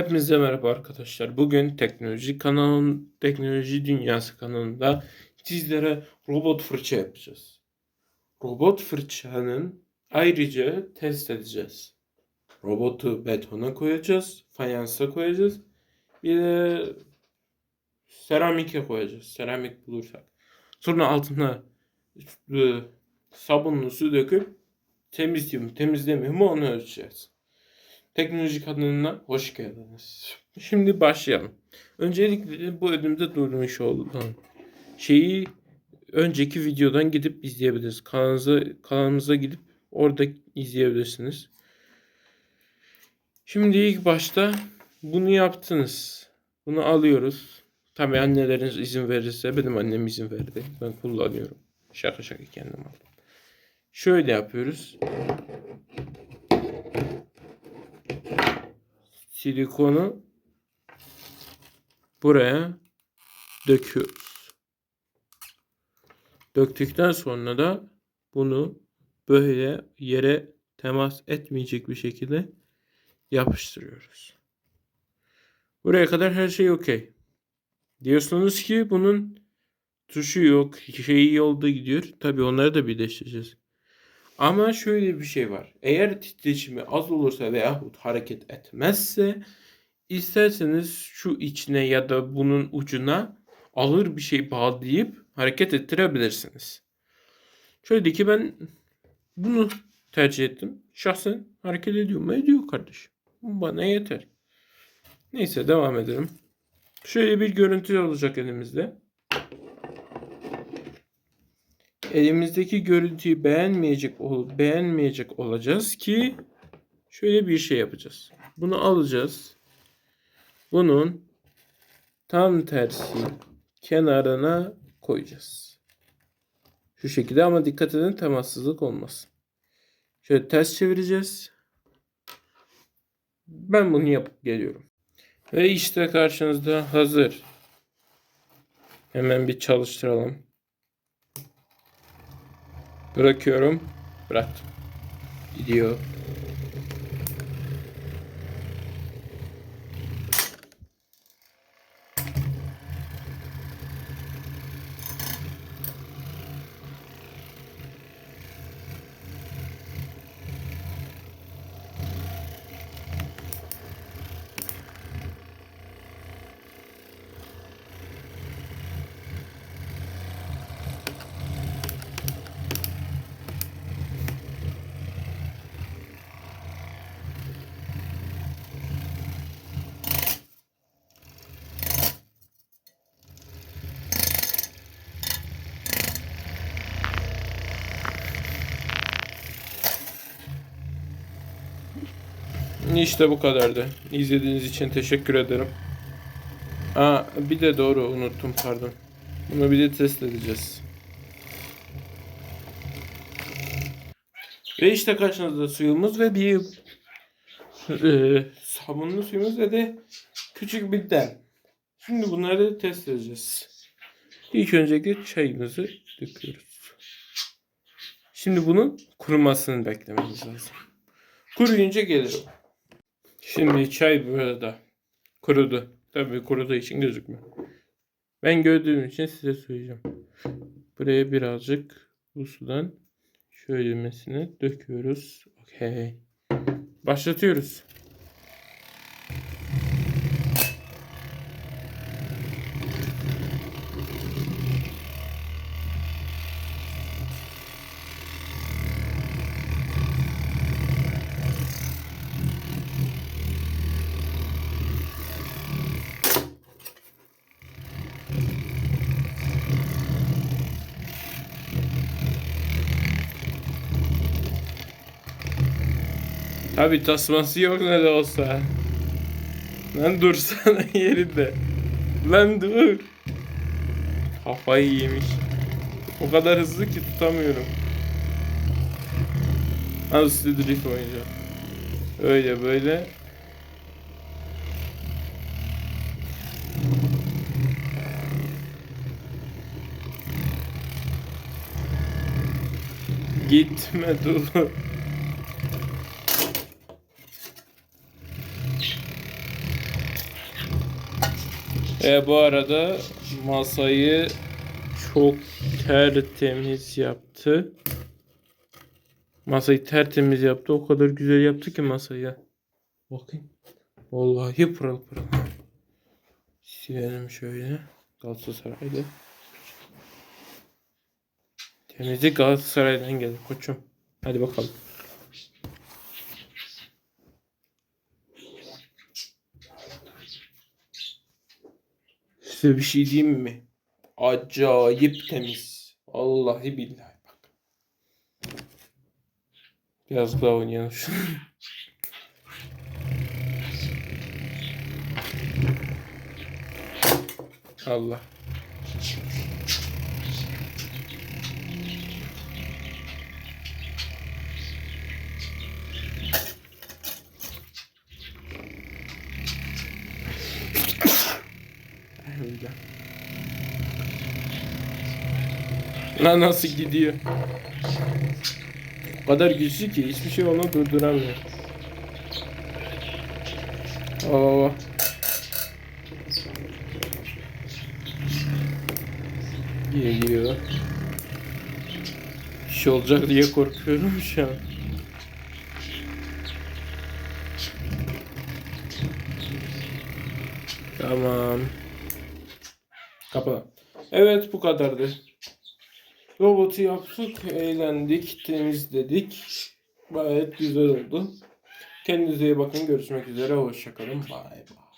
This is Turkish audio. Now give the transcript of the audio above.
Hepinize merhaba arkadaşlar. Bugün teknoloji kanalın teknoloji dünyası kanalında sizlere robot fırça yapacağız. Robot fırçanın ayrıca test edeceğiz. Robotu betona koyacağız, fayansa koyacağız. Bir de seramike koyacağız. Seramik bulursak. Sonra altına e, sabunlu su döküp temizliyor mu temizlemiyor mu onu ölçeceğiz. Teknoloji kanalına hoş geldiniz. Şimdi başlayalım. Öncelikle bu önümde durmuş olan şeyi önceki videodan gidip izleyebilirsiniz. Kanalımıza, kanalımıza gidip orada izleyebilirsiniz. Şimdi ilk başta bunu yaptınız. Bunu alıyoruz. Tabii anneleriniz izin verirse benim annem izin verdi. Ben kullanıyorum. Şaka şaka kendim aldım. Şöyle yapıyoruz. Silikonu buraya döküyoruz. Döktükten sonra da bunu böyle yere temas etmeyecek bir şekilde yapıştırıyoruz. Buraya kadar her şey okey. Diyorsunuz ki bunun tuşu yok, şeyi yolda gidiyor. Tabii onları da birleştireceğiz. Ama şöyle bir şey var. Eğer titreşimi az olursa veyahut hareket etmezse isterseniz şu içine ya da bunun ucuna ağır bir şey bağlayıp hareket ettirebilirsiniz. Şöyle ki ben bunu tercih ettim. Şahsen hareket ediyor mu? Ediyor kardeşim. Bana yeter. Neyse devam edelim. Şöyle bir görüntü olacak elimizde elimizdeki görüntüyü beğenmeyecek ol beğenmeyecek olacağız ki şöyle bir şey yapacağız. Bunu alacağız. Bunun tam tersi kenarına koyacağız. Şu şekilde ama dikkat edin temassızlık olmasın. Şöyle ters çevireceğiz. Ben bunu yapıp geliyorum. Ve işte karşınızda hazır. Hemen bir çalıştıralım. Bırakıyorum. Bıraktım. Gidiyor. İşte bu kadardı. İzlediğiniz için teşekkür ederim. Aa, bir de doğru unuttum pardon. Bunu bir de test edeceğiz. Ve işte karşınızda suyumuz ve bir e, sabunlu suyumuz ve de küçük bir dem. Şimdi bunları test edeceğiz. İlk öncelikle çayımızı döküyoruz. Şimdi bunun kurumasını beklememiz lazım. Kuruyunca gelir o. Şimdi çay burada kurudu. Tabii kuruduğu için gözükmüyor. Ben gördüğüm için size söyleyeceğim. Buraya birazcık bu sudan şöylemesine döküyoruz. Okey. Başlatıyoruz. Tabi tasması yok ne de olsa. Lan dursana yerinde. Lan dur. Kafayı yemiş. O kadar hızlı ki tutamıyorum. Az üstü drift oynayacağım. Öyle böyle. Gitme dur. Ve bu arada masayı çok tertemiz yaptı. Masayı tertemiz yaptı. O kadar güzel yaptı ki masayı. Bakayım. Vallahi pırıl pırıl. Silelim şöyle. Galatasaray'da. Temizlik Galatasaray'dan gelir koçum. Hadi bakalım. Size bir şey diyeyim mi? Acayip temiz. Vallahi billahi bak. Biraz daha oynayalım şunu. Allah. Lan nasıl gidiyor? O kadar güçlü ki hiçbir şey onu durduramıyor. Oo. Geliyor. Bir şey olacak diye korkuyorum şu an. Tamam. Kapa. Evet bu kadardı. Robotu yaptık, eğlendik, temizledik. Gayet güzel oldu. Kendinize iyi bakın. Görüşmek üzere. Hoşçakalın. Bay bay.